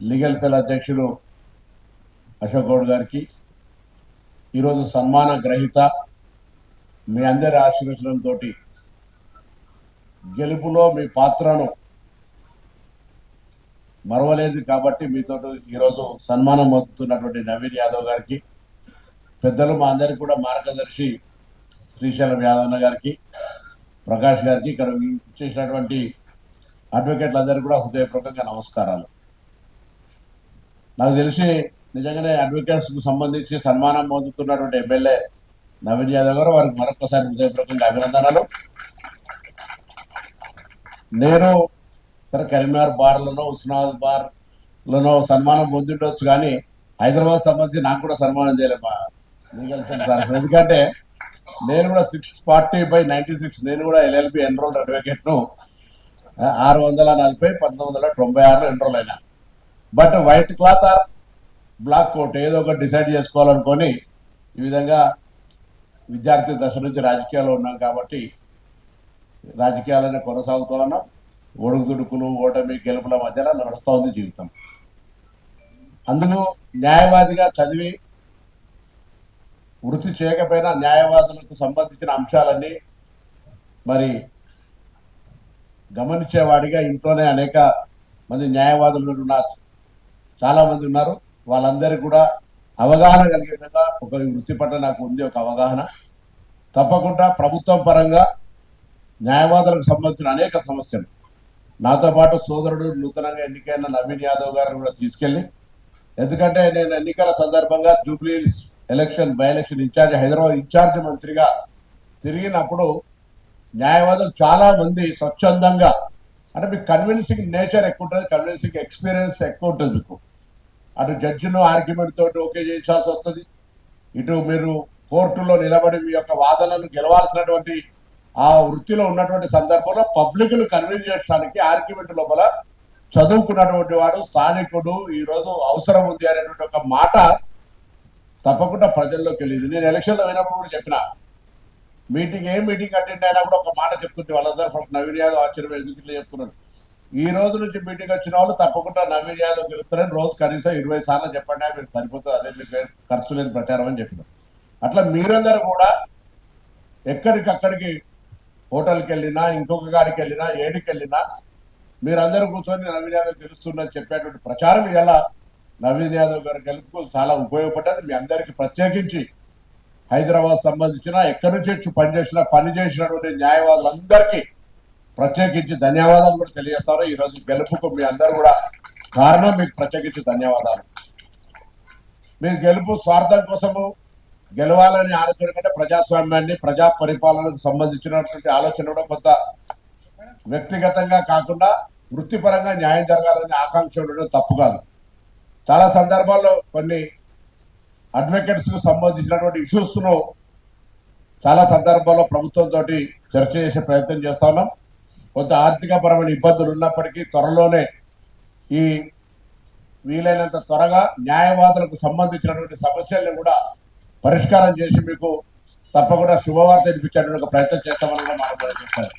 Legal cell అధ్యక్షులు అశోక్ గౌడ్ గారికి ఈరోజు సన్మాన గ్రహీత మీ అందరి ఆశీర్వచనంతో గెలుపులో మీ పాత్రను మరవలేదు కాబట్టి మీతో ఈరోజు సన్మానం పొందుతున్నటువంటి నవీన్ యాదవ్ గారికి పెద్దలు మా అందరికి కూడా మార్గదర్శి శ్రీశైలం యాదవన్న గారికి ప్రకాష్ గారికి ఇక్కడ ఇచ్చేసినటువంటి అడ్వకేట్లందరికీ కూడా హృదయపూర్వకంగా నమస్కారాలు. నాకు తెలిసి నిజంగానే అడ్వకేట్స్కు సంబంధించి సన్మానం పొందుతున్నటువంటి ఎమ్మెల్యే నవీన్ యాదవ్ గారు వారికి మరొకసారి హృదయపూర్వకంగా అభినందనలు. నేను సరే కరీంనగర్ బార్లలో ఉస్మానాబాద్ బార్లలో సన్మానం పొందిండొచ్చు కానీ హైదరాబాద్ సంబంధించి నాకు కూడా సన్మానం చేయలేదు ఎందుకంటే నేను కూడా six forty by ninety six నేను కూడా ఎల్ఎల్బి ఎన్రోల్డ్ అడ్వకేట్ను ఆరు వందల నలభై పంతొమ్మిది వందల తొంభై ఆరులో ఎన్రోల్ అయినా. But white cloth or black coat. ఏదో ఒకటి డిసైడ్ చేసుకోవాలనుకొని ఈ విధంగా విద్యార్థి దశ నుంచి రాజకీయాల్లో ఉన్నాం కాబట్టి రాజకీయాలనే కొనసాగుతూ ఉన్నాం ఒడుగుదుడుకులు ఓటమి గెలుపుల మధ్యలో నడుస్తూ ఉంది జీవితం. అందులో న్యాయవాదిగా చదివి వృత్తి చేయకపోయినా న్యాయవాదులకు సంబంధించిన అంశాలన్నీ మరి గమనించేవాడిగా ఇంట్లోనే అనేక మంది న్యాయవాదులు ఉన్నారు. చాలా మంది ఉన్నారు. వాళ్ళందరికీ కూడా అవగాహన కలిగే విధంగా ఒక వృత్తి పట్ల నాకు ఉంది ఒక అవగాహన. తప్పకుండా ప్రభుత్వం పరంగా న్యాయవాదులకు సంబంధించిన అనేక సమస్యలు. నాతో పాటు సోదరుడు నూతనంగా ఎన్నికైన నవీన్ యాదవ్ గారిని కూడా తీసుకెళ్ళి ఎందుకంటే నేను ఎన్నికల సందర్భంగా Jubilee election by election in charge Hyderabad in charge మంత్రిగా తిరిగినప్పుడు న్యాయవాదులు చాలా మంది స్వచ్ఛందంగా అంటే మీకు కన్విన్సింగ్ నేచర్ ఎక్కువ ఉంటుంది కన్విన్సింగ్ ఎక్స్పీరియన్స్ ఎక్కువ ఉంటుంది మీకు. అటు జడ్జిను ఆర్గ్యుమెంట్ తోటి ఓకే చేయించాల్సి వస్తుంది. ఇటు మీరు కోర్టులో నిలబడి మీ యొక్క వాదనను గెలవాల్సినటువంటి ఆ వృత్తిలో ఉన్నటువంటి సందర్భంలో పబ్లిక్ను కన్విన్స్ చేయడానికి ఆర్గ్యుమెంట్ లోపల చదువుకున్నటువంటి వాడు స్థానికుడు ఈరోజు అవసరం ఉంది అనేటువంటి ఒక మాట తప్పకుండా ప్రజల్లోకి వెళ్ళింది. నేను ఎలక్షన్లో పోయినప్పుడు కూడా చెప్పిన మీటింగ్ ఏ మీటింగ్ అటెండ్ అయినా కూడా ఒక మాట చెప్తుంటే వాళ్ళందరూ ఫస్ట్ నవీన్ యాదవ్ ఆశ్చర్యం ఎందుకు చెప్తున్నారు? ఈ రోజు నుంచి మీటింగ్ వచ్చిన వాళ్ళు తప్పకుండా నవీన్ యాదవ్ గెలుస్తారని రోజు కనీసం ఇరవై సార్లు చెప్పండి మీరు సరిపోతుంది అదే మీకు ఖర్చు లేని ప్రచారం అని చెప్పినారు. అట్లా మీరందరూ కూడా ఎక్కడికక్కడికి హోటల్కి వెళ్ళినా ఇంకొక గారికి వెళ్ళినా ఏడికి వెళ్ళినా మీరందరూ కూర్చొని నవీన్ యాదవ్ గెలుస్తుందని చెప్పేటువంటి ప్రచారం ఇలా నవీన్ యాదవ్ గారు గెలుపుకు చాలా ఉపయోగపడ్డది. మీ అందరికి ప్రత్యేకించి హైదరాబాద్ సంబంధించిన ఎక్కడి నుంచి వచ్చి పనిచేసిన పని చేసినటువంటి న్యాయవాదులందరికీ ప్రత్యేకించి ధన్యవాదాలు కూడా తెలియజేస్తారు ఈ రోజు గెలుపుకు మీ అందరూ కూడా కారణం మీకు ప్రత్యేకించి ధన్యవాదాలు. మీ గెలుపు స్వార్థం కోసము గెలవాలని ఆలోచన కంటే ప్రజాస్వామ్యాన్ని ప్రజా పరిపాలనకు సంబంధించినటువంటి ఆలోచన కూడా కొంత వ్యక్తిగతంగా కాకుండా వృత్తిపరంగా న్యాయం జరగాలని ఆకాంక్ష ఉండడం తప్పు కాదు. చాలా సందర్భాల్లో కొన్ని అడ్వకేట్స్కు సంబంధించినటువంటి ఇష్యూస్ను చాలా సందర్భాల్లో ప్రభుత్వం తోటి చర్చ చేసే ప్రయత్నం చేస్తున్నాం. కొంత ఆర్థిక పరమైన ఇబ్బందులు ఉన్నప్పటికీ త్వరలోనే ఈ వీలైనంత త్వరగా న్యాయవాదులకు సంబంధించినటువంటి సమస్యల్ని కూడా పరిష్కారం చేసి మీకు తప్పకుండా శుభవార్త ఇప్పించేటువంటి ప్రయత్నం చేస్తామని కూడా మనం కూడా చెప్పారు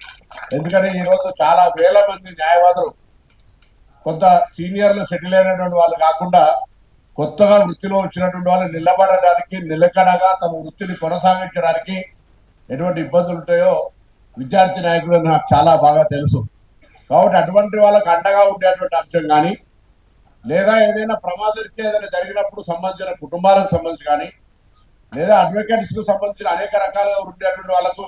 ఎందుకంటే ఈరోజు చాలా వేల మంది న్యాయవాదులు కొంత సీనియర్లు సెటిల్ అయినటువంటి వాళ్ళు కాకుండా కొత్తగా వృత్తిలో వచ్చినటువంటి వాళ్ళు నిలబడడానికి నిలకడగా తమ వృత్తిని కొనసాగించడానికి ఎటువంటి ఇబ్బందులు ఉంటాయో విద్యార్థి నాయకులు నాకు చాలా బాగా తెలుసు. కాబట్టి అటువంటి వాళ్ళకు అండగా ఉండేటువంటి అంశం కానీ లేదా ఏదైనా ప్రమాదరీత్యా ఏదైనా జరిగినప్పుడు సంబంధించిన కుటుంబాలకు సంబంధించి కానీ లేదా అడ్వకేట్స్కు సంబంధించిన అనేక రకాలుగా ఉండేటువంటి వాళ్ళకు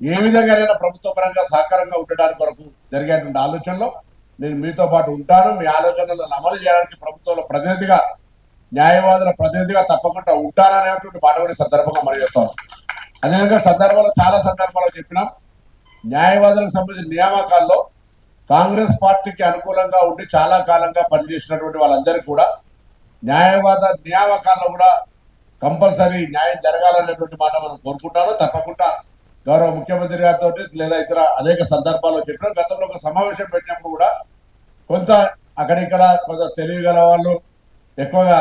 ఏ విధంగానైనా ప్రభుత్వ పరంగా సహకారంగా ఉండడానికి కొరకు జరిగేటువంటి ఆలోచనలో నేను మీతో పాటు ఉంటాను. మీ ఆలోచనలను అమలు చేయడానికి ప్రభుత్వంలో ప్రతినిధిగా న్యాయవాదుల ప్రతినిధిగా తప్పకుండా ఉంటాననేటువంటి మాట కూడా సందర్భంగా మనం చెప్తాం. అదేవిధంగా సందర్భంలో చాలా సందర్భాల్లో చెప్పినాం. న్యాయవాదులకు సంబంధించిన నియామకాల్లో కాంగ్రెస్ పార్టీకి అనుకూలంగా ఉండి చాలా కాలంగా పనిచేసినటువంటి వాళ్ళందరికీ కూడా న్యాయవాద నియామకాల్లో కూడా కంపల్సరీ న్యాయం జరగాలనేటువంటి మాట మనం కోరుకుంటాను. తప్పకుండా గౌరవ ముఖ్యమంత్రి గారితో లేదా ఇతర అనేక సందర్భాల్లో చెప్పిన. గతంలో ఒక సమావేశం పెట్టినప్పుడు కూడా కొంత అక్కడిక్కడ కొంత తెలియగల వాళ్ళు ఎక్కువగా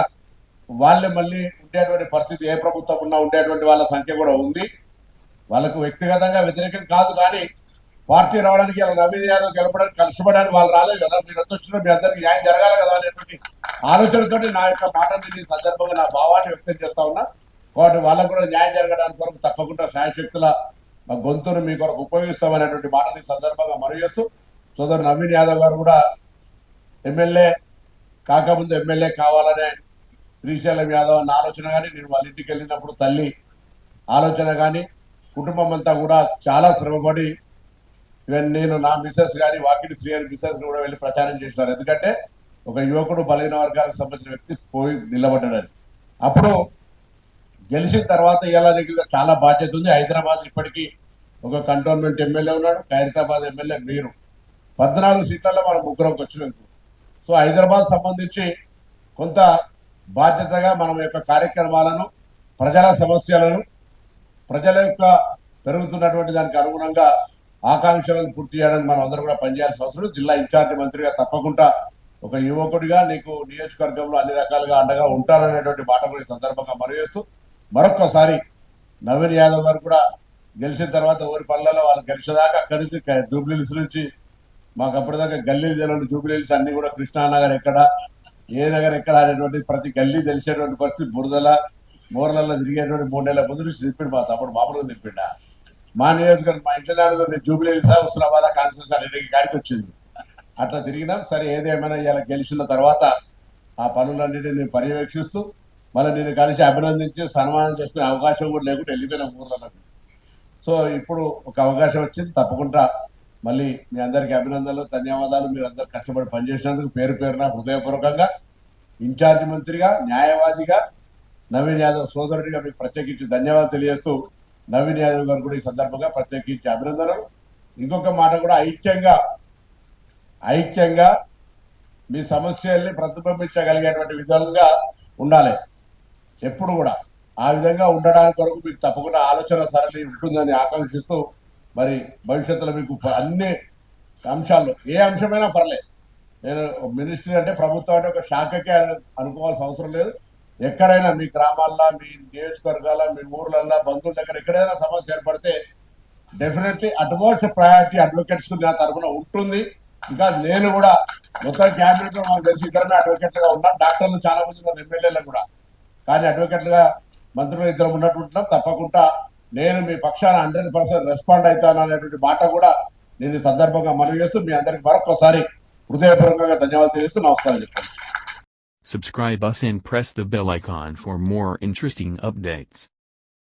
వాళ్ళే మళ్ళీ ఉండేటువంటి పరిస్థితి ఏ ప్రభుత్వం ఉన్నా ఉండేటువంటి వాళ్ళ సంఖ్య కూడా ఉంది. వాళ్ళకు వ్యక్తిగతంగా వ్యతిరేకం కాదు కానీ పార్టీ రావడానికి ఇలా నవీన్ యాదవ్ గెలపడానికి కష్టపడడానికి వాళ్ళు రాలేదు కదా. మీరు ఎంత వచ్చినా మీ అందరికి న్యాయం జరగాలి కదా అనేటువంటి ఆలోచనతో నా యొక్క మాటని ఈ సందర్భంగా నా భావాన్ని వ్యక్తం చేస్తా ఉన్నా. కాబట్టి వాళ్ళకు కూడా న్యాయం జరగడానికి కొరకు తప్పకుండా శాయశక్తుల మా గొంతును మీ కొరకు ఉపయోగిస్తామనేటువంటి మాటని ఈ సందర్భంగా మనవి సోదరు నవీన్ యాదవ్ గారు కూడా ఎమ్మెల్యే కాకముందు ఎమ్మెల్యే కావాలనే శ్రీశైలం యాదవ్ అన్న ఆలోచన కానీ నేను వాళ్ళ ఇంటికి వెళ్ళినప్పుడు తల్లి ఆలోచన కానీ కుటుంబం అంతా కూడా చాలా శ్రమపడి ఈవెన్ నేను నా మిస్సెస్ కానీ వాకిడి శ్రీ గారి మిస్సెస్ కూడా వెళ్ళి ప్రచారం చేసినారు. ఎందుకంటే ఒక యువకుడు బలహీన వర్గాలకు సంబంధించిన వ్యక్తి పోయి నిలబడ్డాడని అప్పుడు గెలిచిన తర్వాత ఇలా చాలా బాధ్యత ఉంది. హైదరాబాద్ ఇప్పటికీ ఒక కంటోన్మెంట్ ఎమ్మెల్యే ఉన్నాడు. ఖైరతాబాద్ ఎమ్మెల్యే మీరు. పద్నాలుగు సీట్లలో మనం ముగ్గురం వచ్చినాం సో హైదరాబాద్ సంబంధించి కొంత బాధ్యతగా మనం యొక్క కార్యక్రమాలను ప్రజల సమస్యలను ప్రజల యొక్క పెరుగుతున్నటువంటి దానికి అనుగుణంగా ఆకాంక్షలను పూర్తి చేయడానికి మనం అందరూ కూడా పనిచేయాల్సిన అవసరం. జిల్లా ఇన్ఛార్జి మంత్రిగా తప్పకుండా ఒక యువకుడిగా నీకు నియోజకవర్గంలో అన్ని రకాలుగా అండగా ఉంటాననేటువంటి మాట కూడా సందర్భంగా మరవేస్తూ మరొక్కసారి నవీన్ యాదవ్ గారు కూడా గెలిచిన తర్వాత ఊరి పనులలో వాళ్ళు గెలిచేదాకా అక్కడి నుంచి జూబ్లీహిల్స్ నుంచి మాకు అప్పటిదాకా గల్లీ తెలియని జూబ్లీహిల్స్ అన్ని కూడా కృష్ణానగర్ ఎక్కడ ఏ దగ్గర ఎక్కడ అనేటువంటి ప్రతి గల్లీ తెలిసేటువంటి పరిస్థితి బురదల బోర్లలో తిరిగేటువంటి మూడు నెలల ముందు నుంచి తిప్పిండు మా తమ్ముడు మామూలుగా తిప్పిండ మా నియోజకవర్గం మా ఇంట్లో నేను జూబ్లీహిల్స్ హుస్నాబాద్ కాన్స్టిట్యూన్స్ అనేది గాడికి వచ్చింది. అట్లా తిరిగినాం. సరే ఏదేమైనా ఇలా గెలిచిన తర్వాత ఆ పనులన్నిటిని నేను పర్యవేక్షిస్తూ మళ్ళీ నేను కలిసి అభినందించి సన్మానం చేసుకునే అవకాశం కూడా లేకుండా వెళ్ళిపోయిన ఊర్లలో సో ఇప్పుడు ఒక అవకాశం వచ్చింది. తప్పకుండా మళ్ళీ మీ అందరికీ అభినందనలు ధన్యవాదాలు. మీరు అందరు కష్టపడి పనిచేసినందుకు పేరు పేరున హృదయపూర్వకంగా ఇన్ఛార్జి మంత్రిగా న్యాయవాదిగా నవీన్ యాదవ్ సోదరుడిగా మీకు ప్రత్యేకించి ధన్యవాదాలు తెలియజేస్తూ నవీన్ యాదవ్ గారు కూడా ఈ సందర్భంగా ప్రత్యేకించి అభినందనలు. ఇంకొక మాట కూడా ఐక్యంగా ఐక్యంగా మీ సమస్యల్ని ప్రతిబింబించగలిగేటువంటి విధంగా ఉండాలి. ఎప్పుడు కూడా ఆ విధంగా ఉండడానికి కొరకు మీకు తప్పకుండా ఆలోచన సరళి ఉంటుందని ఆకాంక్షిస్తూ మరి భవిష్యత్తులో మీకు అన్ని అంశాల్లో ఏ అంశమైనా పర్లేదు. నేను మినిస్ట్రీ అంటే ప్రభుత్వం అంటే ఒక శాఖకే అనుకోవాల్సిన అవసరం లేదు. ఎక్కడైనా మీ గ్రామాల్లో మీ నియోజకవర్గాల మీ ఊర్లల్లో బంధువుల దగ్గర ఎక్కడైనా సమస్య ఏర్పడితే డెఫినెట్లీ అడ్వాన్స్ ప్రయారిటీ అడ్వకేట్స్ నా తరఫున ఉంటుంది. ఇంకా నేను కూడా మొత్తం క్యాబినెట్లో మాకు తెలిసి ఇద్దరమే అడ్వకేట్ ఉన్నాం. డాక్టర్లు చాలా మంది ఉన్నారు ఎమ్మెల్యేలు కూడా. కానీ అడ్వకేట్లుగా మంత్రులు ఇద్దరు ఉన్నట్టుంటున్నాం తప్పకుండా నేను మీ పక్షాన హండ్రెడ్ పర్సెంట్ రెస్పాండ్ అవుతాను అనేటువంటి మాట కూడా నేను సందర్భంగా మనవి చేస్తూ మీ అందరికి మరొకసారి హృదయపూర్వకంగా ధన్యవాదాలు తెలియజేస్తూ నమస్కారం చెప్తాను Subscribe us and press the bell icon for more interesting updates.